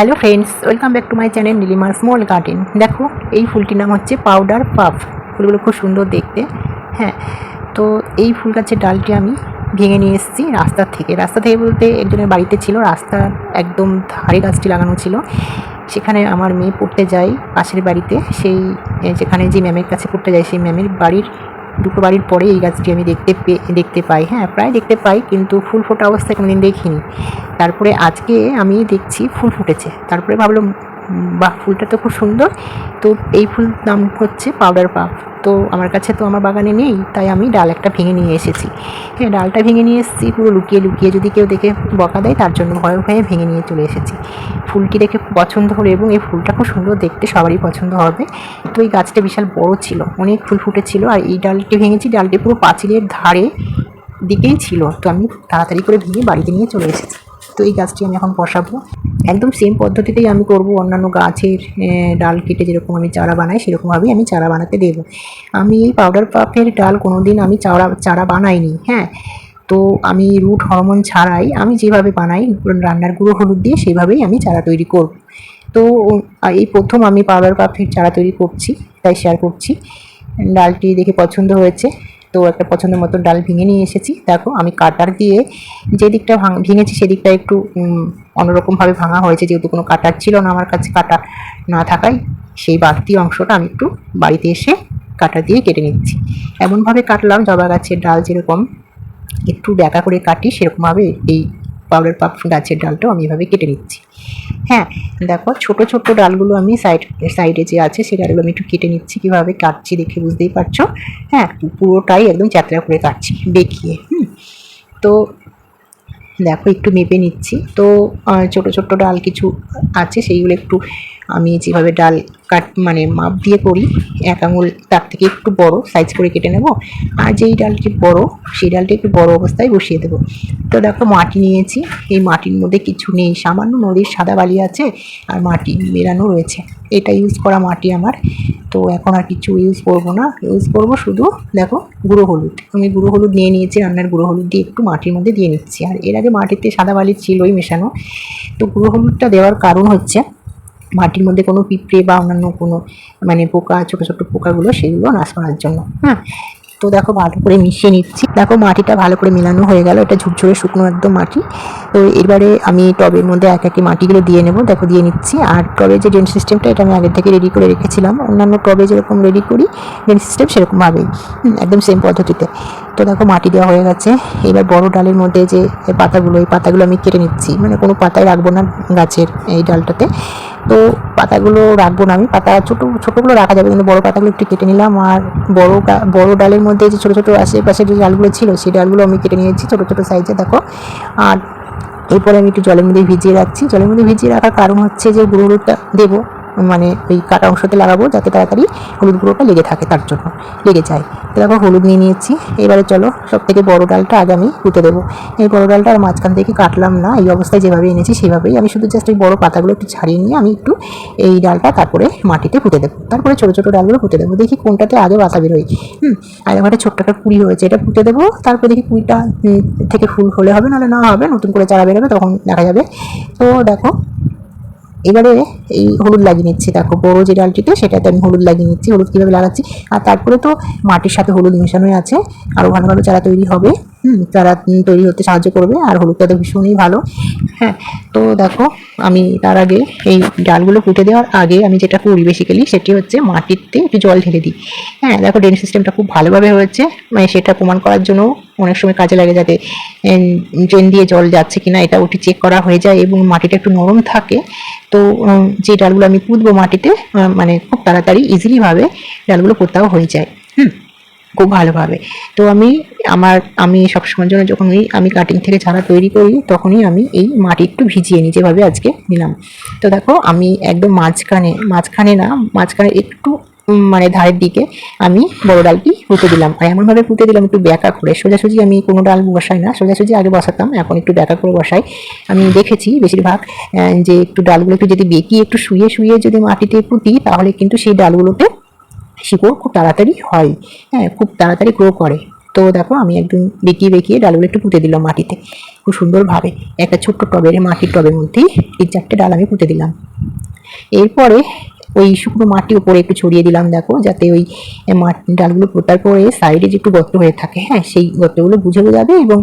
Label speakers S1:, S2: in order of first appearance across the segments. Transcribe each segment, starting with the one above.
S1: Hello friends welcome back to my channel নীলিমার small garden দেখো, এই ফুলটির নাম হচ্ছে পাউডার পাফ ফুলগুলো খুব সুন্দর দেখতে। হ্যাঁ তো এই ফুল গাছের ডালটি আমি ভেঙে নিয়ে এসেছি রাস্তার থেকে। রাস্তা থেকে বলতে একজনের বাড়িতে ছিল, রাস্তা একদম ধারে গাছটি লাগানো ছিল। সেখানে আমার মেয়ে পড়তে যায় পাশের বাড়িতে। সেই যেখানে যে ম্যামের কাছে পড়তে যায়, সেই ম্যামের বাড়ির দুটো বাড়ির পরে এই গাছটি আমি দেখতে পেয়ে দেখতে পাই। হ্যাঁ প্রায় দেখতে পাই, কিন্তু ফুল ফোটা অবস্থায় কোনোদিন দেখিনি। তারপরে আজকে আমি দেখছি ফুল ফুটেছে। তারপরে ভাবলাম বা বাহ, ফুলটা তো খুব সুন্দর। তো এই ফুল নাম হচ্ছে পাউডার পাফ। তো আমার কাছে তো আমার বাগানে নেই, তাই আমি ডাল একটা ভেঙে নিয়ে এসেছি। হ্যাঁ ডালটা ভেঙে নিয়ে এসেছি, পুরো লুকিয়ে লুকিয়ে যদি কেউ দেখে বকা দেয়, তার জন্য ভয়ে ভয়ে ভেঙে নিয়ে চলে এসেছি। ফুলটি দেখে খুব পছন্দ হলো এবং এই ফুলটা খুব সুন্দর দেখতে সবারই পছন্দ হবে। তো এই গাছটা বিশাল বড় ছিল, অনেক ফুল ফুটেছিল আর এই ডালটি ভেঙেছি, ডালটি পুরো পাঁচিলের ধারে দিকেই ছিল। তো আমি তাড়াতাড়ি করে ভেঙে বাড়িতে নিয়ে চলে এসেছি। তো এই গাছটি আমি এখন বসাবো। একদম সেম পদ্ধতিতেই আমি করব অন্যান্য গাছের ডাল কেটে যেরকম আমি চারা বানাই, সেরকমভাবেই আমি চারা বানাতে দেবো। আমি এই পাউডার পাফের ডাল কোনো দিন আমি চারা চারা বানাইনি হ্যাঁ? তো আমি রুট হরমোন ছাড়াই আমি যেভাবে বানাই, রান্নার গুঁড়ো হলুদ দিয়ে সেভাবেই আমি চারা তৈরি করব। তো এই প্রথম আমি পাউডার পাফের চারা তৈরি করছি, তাই শেয়ার করছি। ডালটি দেখে পছন্দ হয়েছে। তো একটা পছন্দের মতো ডাল ভেঙে নিয়ে এসেছি। দেখো, আমি কাটার দিয়ে যে দিকটা ভাঙ, ভেঙেছি সেদিকটা একটু অন্যরকমভাবে ভাঙা হয়েছে। যেহেতু কোনো কাটার ছিল না আমার কাছে, কাটা না থাকায় সেই বাড়তি অংশটা আমি একটু বাড়িতে এসে কাটা দিয়ে কেটে নিচ্ছি। এমনভাবে কাটলাম, জবা গাছের ডাল যেরকম একটু ব্যাকা করে কাটি, সেরকমভাবে এই পাউডার পাপ গাছের ডালটাও আমি এভাবে কেটে নিচ্ছি। হ্যাঁ দেখো ছোট ছোট ডালগুলো আমি সাইড, সাইডে যে আছে সেই ডালগুলো আমি একটু কেটে নিচ্ছি, কীভাবে কাটছি দেখে বুঝতেই পারছ? হ্যাঁ পুরোটাই একদম চ্যাতরা করে কাটছি, বেঁকিয়ে, হুম। তো দেখো, একটু মেপে নিচ্ছি। তো ছোট ছোট ডাল কিছু আছে, সেইগুলো একটু আমি যেভাবে ডাল কাট মানে মাপ দিয়ে করি, এক আঙুল তার থেকে একটু বড় সাইজ করে কেটে নেব। আর যেই ডালটি বড়, সেই ডালটি একটু বড় অবস্থায় বসিয়ে দেবো। তো দেখো, মাটি নিয়েছি। এই মাটির মধ্যে কিছু নেই, সামান্য নদীর সাদা বালি আছে, আর মাটি মেলানো রয়েছে। এটা ইউজ করা মাটি আমার। তো এখন আর কিছু ইউজ করব না। ইউজ করব শুধু, দেখো, গুঁড়ো হলুদ। আমি গুঁড়ো হলুদ নিয়ে নিয়েছি, রান্নার গুঁড়ো হলুদ দিয়ে একটু মাটির মধ্যে দিয়ে নিচ্ছি। আর এর আগে মাটিতে সাদা বালি ছিলই মেশানো। তো গুঁড়ো হলুদটা দেওয়ার কারণ হচ্ছে, মাটির মধ্যে কোনো পিঁপড়ে বা অন্যান্য কোনো মানে পোকা, ছোটো ছোটো পোকাগুলো সেগুলো নাশ করার জন্য। হ্যাঁ তো দেখো ভালো করে মিশিয়ে নিচ্ছি। দেখো মাটিটা ভালো করে মেলানো হয়ে গেল। এটা ঝুরঝুরে শুকনো একদম মাটি। তো এবারে আমি টবের মধ্যে এক একটি মাটিগুলো দিয়ে নেব। দেখো, দিয়ে নিচ্ছি। আর টবে যে ড্রেন সিস্টেমটা এটা আমি আগের থেকে রেডি করে রেখেছিলাম। অন্যান্য টবে যেরকম রেডি করি ড্রেন সিস্টেম সেরকমভাবেই। একদম সেম পদ্ধতিতে। তো দেখো মাটি দেওয়া হয়ে গেছে। এবার বড় ডালের মধ্যে যে পাতাগুলো, এই পাতাগুলো আমি কেটে নিচ্ছি। মানে কোনো পাতায় রাখব না গাছের এই ডালটাতে। তো পাতাগুলো রাখব না আমি। পাতা ছোটো, ছোটোগুলো রাখা যাবে, কিন্তু বড় পাতাগুলো একটু কেটে নিলাম। আর বড় বড় ডালের মধ্যে যে ছোটো ছোটো আশেপাশে যে ডালগুলো ছিল, সেই ডালগুলো আমি কেটে নিয়েছি ছোটো ছোটো সাইজে, দেখো। আর এরপরে আমি একটু জলের মধ্যে ভিজিয়ে রাখছি। জলের মধ্যে ভিজিয়ে রাখার কারণ হচ্ছে যে গুঁড়ো হলুদটা দেবো। মানে ওই কাটা অংশতে লাগাবো যাতে তাড়াতাড়ি হলুদ গুঁড়োটা লেগে থাকে তার জন্য, লেগে যায়। তো দেখো হলুদ নিয়ে নিয়েছি। এবারে চলো সব থেকে বড়ো ডালটা আগে আমি পুঁতে দেবো। এই বড়ো ডালটা আর মাঝখান থেকে কাটলাম না, এই অবস্থায় যেভাবে এনেছি সেভাবেই। আমি শুধু জাস্ট এই বড়ো পাতাগুলো একটু ছাড়িয়ে নিয়ে আমি একটু এই ডালটা তারপরে মাটিতে পুঁতে দেবো। তারপরে ছোটো ছোটো ডালগুলো পুঁতে দেবো। দেখি কোনটাতে আগে বাতা বেরোয়। হুম, আর এবার ছোট্ট একটা কুড়ি হয়েছে, এটা পুঁতে দেবো। তারপরে দেখি কুড়িটা থেকে ফুল হলে হবে, নাহলে না হবে। নতুন করে চারা বেরোবে, তখন দেখা যাবে। তো দেখো এবারে এই হলুদ লাগিয়ে নিচ্ছি। দেখো বড়ো যে ডালটিতে, সেটাতে আমি হলুদ লাগিয়ে নিচ্ছি, হলুদ কীভাবে লাগাচ্ছি। আর তারপরে তো মাটির সাথে হলুদ মেশানোই আছে আরও ভালো ভালো চারা তৈরি হবে। চারা তৈরি হতে সাহায্য করবে আর হলুদটা তো ভীষণই ভালো। হ্যাঁ তো দেখো, আমি তার আগে এই ডালগুলো পুঁতে দেওয়ার আগে আমি যেটা করি বেসিক্যালি সেটি হচ্ছে মাটিতে একটু জল ঢেলে দিই। হ্যাঁ দেখো ড্রেন সিস্টেমটা খুব ভালোভাবে হয়েছে মানে সেটা প্রমাণ করার জন্য অনেক সময় কাজে লাগে যাতে ড্রেন দিয়ে জল যাচ্ছে কিনা এটা ওটি চেক করা হয়ে যায় এবং মাটিটা একটু নরম থাকে। তো যে ডালগুলো আমি পুঁতবো মাটিতে মানে খুব তাড়াতাড়ি ইজিলিভাবে ডালগুলো পোতাও হয়ে যায়। হুম খুব ভালোভাবে। তো আমি আমার, আমি সবসময়ের জন্য যখনই আমি কাটিং থেকে চারা তৈরি করি, তখনই আমি এই মাটি একটু ভিজিয়ে নিই যেভাবে আজকে নিলাম। তো দেখো, আমি একদম মাঝখানে মাঝখানে না, মাঝখানে একটু মানে ধারের দিকে আমি বড় ডালটি পুঁতে দিলাম। আর এমনভাবে পুঁতে দিলাম, একটু ব্যাকা করে। সোজাসুজি আমি কোনো ডাল বসাই না, সোজাসুজি আগে বসাতাম, এখন একটু ব্যাকা করে বসাই। আমি দেখেছি বেশিরভাগ যে একটু ডালগুলো একটু যদি বেঁকিয়ে, একটু শুয়ে শুয়ে যদি মাটিতে পুঁতি, তাহলে কিন্তু সেই ডালগুলোতে শিকড় খুব তাড়াতাড়ি হয়। হ্যাঁ খুব তাড়াতাড়ি গ্রো করে। তো দেখো, আমি একদম বেঁকিয়ে বেঁকিয়ে ডালগুলো একটু পুঁতে দিলাম মাটিতে। খুব সুন্দরভাবে। একটা ছোট্ট টবের মাটির টবের মধ্যেই তিন চারটে ডাল আমি পুঁতে দিলাম। এরপরে ওই শুকনো মাটি উপরে একটু ছড়িয়ে দিলাম, দেখো, যাতে ওই মাটি ডালগুলো পোতার পরে সাইডে যে একটু গর্ত হয়ে থাকে হ্যাঁ সেই গর্তগুলো বুঝে যাবে এবং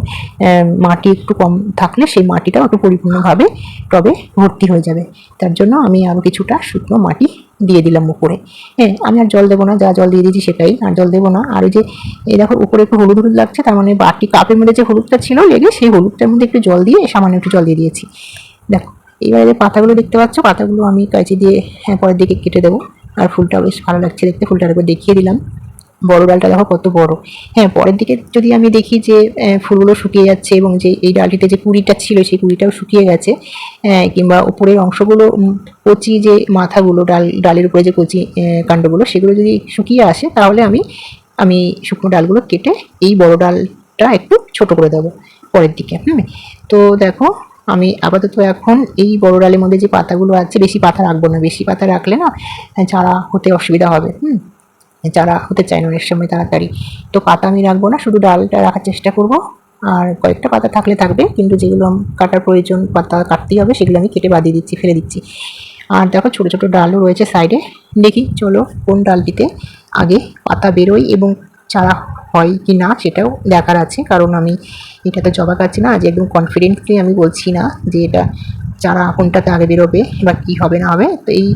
S1: মাটি একটু কম থাকলে সেই মাটিটাও একটু পরিপূর্ণভাবে টবে ভর্তি হয়ে যাবে। তার জন্য আমি আরও কিছুটা শুকনো মাটি দিয়ে দিলাম উপরে। হ্যাঁ আমি আর জল দেবো না, যা জল দিয়ে দিয়েছি সেটাই, আর জল দেবো না। আর ওই যে এই দেখো, উপরে একটু হলুদ হলুদ লাগছে, তার মানে বাটি, কাপের মধ্যে যে হলুদটা ছিল লেগে, সেই হলুদটার মধ্যে একটু জল দিয়ে, সামান্য একটু জল দিয়ে দিয়েছি। দেখো এবারে পাতাগুলো দেখতে পাচ্ছ? পাতাগুলো আমি কাঁচি দিয়ে হ্যাঁ পরের দিকে কেটে দেবো। আর ফুলটা বেশ ভালো লাগছে দেখতে। ফুলটার উপর দেখিয়ে দিলাম। বড় ডালটা দেখো কত বড়। হ্যাঁ পরের দিকে যদি আমি দেখি যে ফুলগুলো শুকিয়ে যাচ্ছে এবং যে এই ডালটিতে যে কুড়িটা ছিল, সেই কুড়িটাও শুকিয়ে গেছে কিংবা উপরের অংশগুলো কচি যে মাথাগুলো, ডাল, ডালের উপরে যে কচি কাণ্ডগুলো, সেগুলো যদি শুকিয়ে আসে, তাহলে আমি আমি শুকনো ডালগুলো কেটে এই বড় ডালটা একটু ছোট করে দেবো পরের দিকে। হুম, তো দেখো আমি আপাতত এখন এই বড় ডালের মধ্যে যে পাতাগুলো আছে, বেশি পাতা রাখব না, বেশি পাতা রাখলে না চারা হতে অসুবিধা হবে, হুম? চারা হতে চায় না অনেক সময় তাড়াতাড়ি। তো পাতা আমি রাখব না, শুধু ডালটা রাখার চেষ্টা করব। আর কয়েকটা পাতা থাকলে থাকবে, কিন্তু যেগুলো কাটার প্রয়োজন, পাতা কাটতেই হবে, সেগুলো আমি কেটে বাদিয়ে দিচ্ছি, ফেলে দিচ্ছি। আর দেখো ছোটো ছোটো ডালও রয়েছে সাইডে। দেখি, চলো কোন ডালটিতে আগে পাতা বেরোয় এবং চারা হয় কি না সেটাও দেখার আছে। কারণ আমি এটা তো জবা কাটছি না। যে একদম কনফিডেন্টলি আমি বলছি না যে এটা চারা কোনটাতে আগে বেরোবে বা কী হবে না হবে। তো এই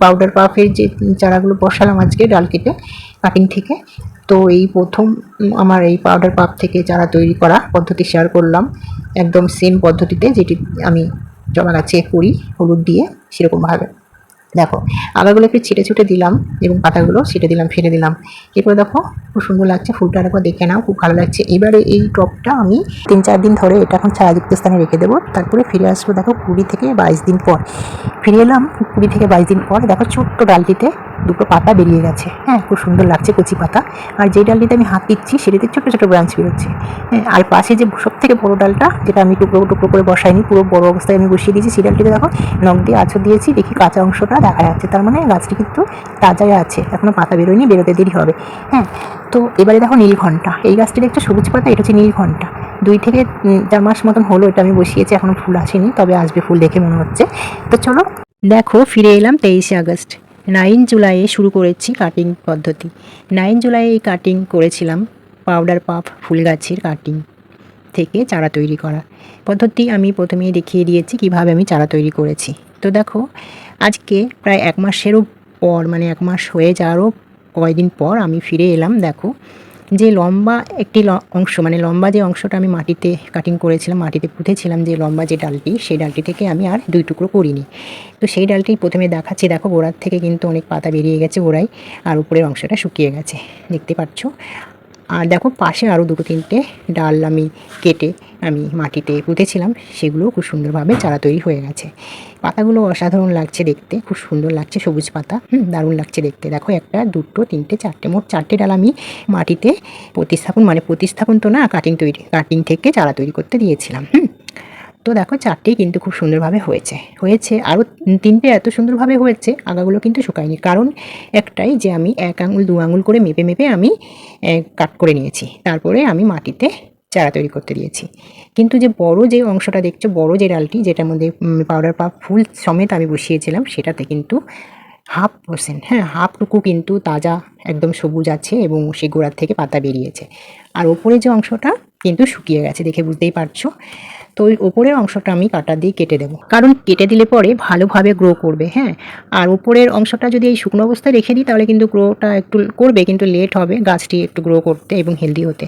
S1: পাউডার পাফের যে চারাগুলো বসালাম আজকে ডাল কেটে কাটিং থেকে, তো এই প্রথম আমার এই পাউডার পাপ থেকে চারা তৈরি করা পদ্ধতি শেয়ার করলাম। একদম সেম পদ্ধতিতে যেটি আমি জমা গাছে করি, হলুদ দিয়ে, সেরকমভাবে। দেখো আগাগুলো একটু ছিটে ছুটে দিলাম এবং পাতাগুলো ছিটে দিলাম ফেলে দিলাম। এরপরে দেখো, খুব সুন্দর লাগছে, ফুলটা আরেকবার দেখে নাও, খুব ভালো লাগছে। এবারে এই টপটা আমি তিন চার দিন ধরে এটা এখন ছায়াযুক্ত স্থানে রেখে দেবো। তারপরে ফিরে আসব, দেখো, কুড়ি থেকে বাইশ দিন পর। ফিরে এলাম কুড়ি থেকে বাইশ দিন পর, দেখো ছোট্ট ডালটিতে দুটো পাতা বেরিয়ে গেছে। হ্যাঁ খুব সুন্দর লাগছে কচি পাতা। আর যে ডালটিতে আমি হাত দিচ্ছি, সেটাতে ছোটো ছোটো ব্রাঞ্চ বেরোচ্ছে। হ্যাঁ আর পাশে যে সব থেকে বড়ো ডালটা, যেটা আমি টুকরো টুকরো করে বসাইনি, পুরো বড় অবস্থায় আমি বসিয়ে দিয়েছি, সেই ডালটিতে দেখো নখ দিয়ে আঁচড় দিয়েছি, দেখি কাঁচা অংশটা দেখা যাচ্ছে। তার মানে গাছটি কিন্তু তাজাই আছে এখনও পাতা বেরোয়নি, বেরোতে দেরি হবে। হ্যাঁ তো এবারে দেখো নীলঘণ্টা এই গাছটি দেখছ সবুজ পাতা, এটা হচ্ছে নীলঘণ্টা দুই থেকে চার মাস মতন হলো এটা আমি বসিয়েছি এখনও ফুল আসেনি, তবে আসবে ফুল দেখে মনে হচ্ছে। তো চলো দেখো, ফিরে এলাম তেইশে আগস্ট। নাইন জুলাইয়ে শুরু করেছি কাটিং পদ্ধতি। নাইন জুলাইয়ে এই কাটিং করেছিলাম পাউডার পাফ ফুল গাছের কাটিং থেকে চারা তৈরি করা। পদ্ধতি আমি প্রথমেই দেখিয়ে দিয়েছি কীভাবে আমি চারা তৈরি করেছি। তো দেখো, আজকে প্রায় এক মাসেরও পর মানে এক মাস হয়ে যাওয়ারও কয়েকদিন পর আমি ফিরে এলাম, দেখো যে লম্বা একটি অংশ মানে লম্বা যে অংশটা আমি মাটিতে কাটিং করেছিলাম, মাটিতে পুঁতেছিলাম যে লম্বা যে ডালটি, সেই ডালটি থেকে আমি আর দুই টুকরো করিনি। তো সেই ডালটি প্রথমে দেখাচ্ছি। দেখো গোড়ার থেকে কিন্তু অনেক পাতা বেরিয়ে গেছে গোড়ায়, আর উপরের অংশটা শুকিয়ে গেছে। দেখতে পাচ্ছ? আর দেখো পাশে আরও দুটো তিনটে ডাল আমি কেটে আমি মাটিতে পুঁতেছিলাম, সেগুলো খুব সুন্দরভাবে চারা তৈরি হয়ে গেছে। পাতাগুলো অসাধারণ লাগছে দেখতে, খুব সুন্দর লাগছে সবুজ পাতা, হুম, দারুণ লাগছে দেখতে। দেখো একটা, দুটো, তিনটে, চারটে, মোট চারটে ডাল আমি মাটিতে প্রতিস্থাপন মানে প্রতিস্থাপন তো না কাটিং তৈরি কাটিং থেকে চারা তৈরি করতে দিয়েছিলাম, হুম। তো দেখো চারটেই কিন্তু খুব সুন্দরভাবে হয়েছে। হয়েছে আরও তিনটে এত সুন্দরভাবে হয়েছে, আগাগুলো কিন্তু শুকায়নি। কারণ একটাই যে আমি এক আঙুল, দু আঙুল করে মেপে মেপে আমি কাট করে নিয়েছি। তারপরে আমি মাটিতে চারা তৈরি করতে দিয়েছি। কিন্তু যে বড় যে অংশটা দেখছ, বড় যে ডালটি, যেটার মধ্যে পাউডার পা ফুল সমেত আমি বসিয়েছিলাম, সেটাতে কিন্তু হাফ পার্সেন্ট হ্যাঁ হাফটুকু কিন্তু তাজা একদম সবুজ আছে এবং সেই গোড়ার থেকে পাতা বেরিয়েছে। আর ওপরে যে অংশটা কিন্তু শুকিয়ে গেছে, দেখে বুঝতেই পারছ। তো ওই ওপরের অংশটা আমি কাটা দিয়ে কেটে দেবো। কারণ কেটে দিলে পরে ভালোভাবে গ্রো করবে হ্যাঁ? আর উপরের অংশটা যদি এই শুকনো অবস্থায় রেখে দিই, তাহলে কিন্তু গ্রোটা একটু করবে, কিন্তু লেট হবে গাছটি একটু গ্রো করতে এবং হেলদি হতে।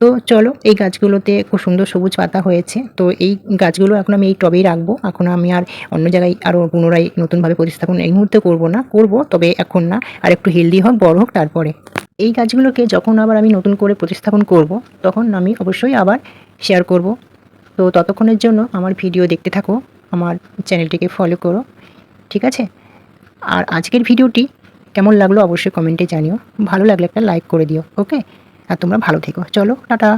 S1: তো চলো, এই গাছগুলোতে খুব সুন্দর সবুজ পাতা হয়েছে। তো এই গাছগুলো এখন আমি এই টবেই রাখব। এখন আমি আর অন্য জায়গায় আরও পুনরায় নতুনভাবে প্রতিস্থাপন এই মুহূর্তে করব না, করব, তবে এখন না, আর একটু হেলদি হোক, বড় হোক, তারপরে। এই গাছগুলোকে যখন আবার আমি নতুন করে প্রতিস্থাপন করব, তখন আমি অবশ্যই আবার শেয়ার করব। তো ততক্ষণের জন্য আমার ভিডিও দেখতে থাকো, আমার চ্যানেলটিকে ফলো করো, ঠিক আছে? আর আজকের ভিডিওটি কেমন লাগল অবশ্যই কমেন্টে জানিও, ভালো লাগলে একটা লাইক করে দিও ওকে আর তোমরা ভালো থেকো, চলো, টাটা!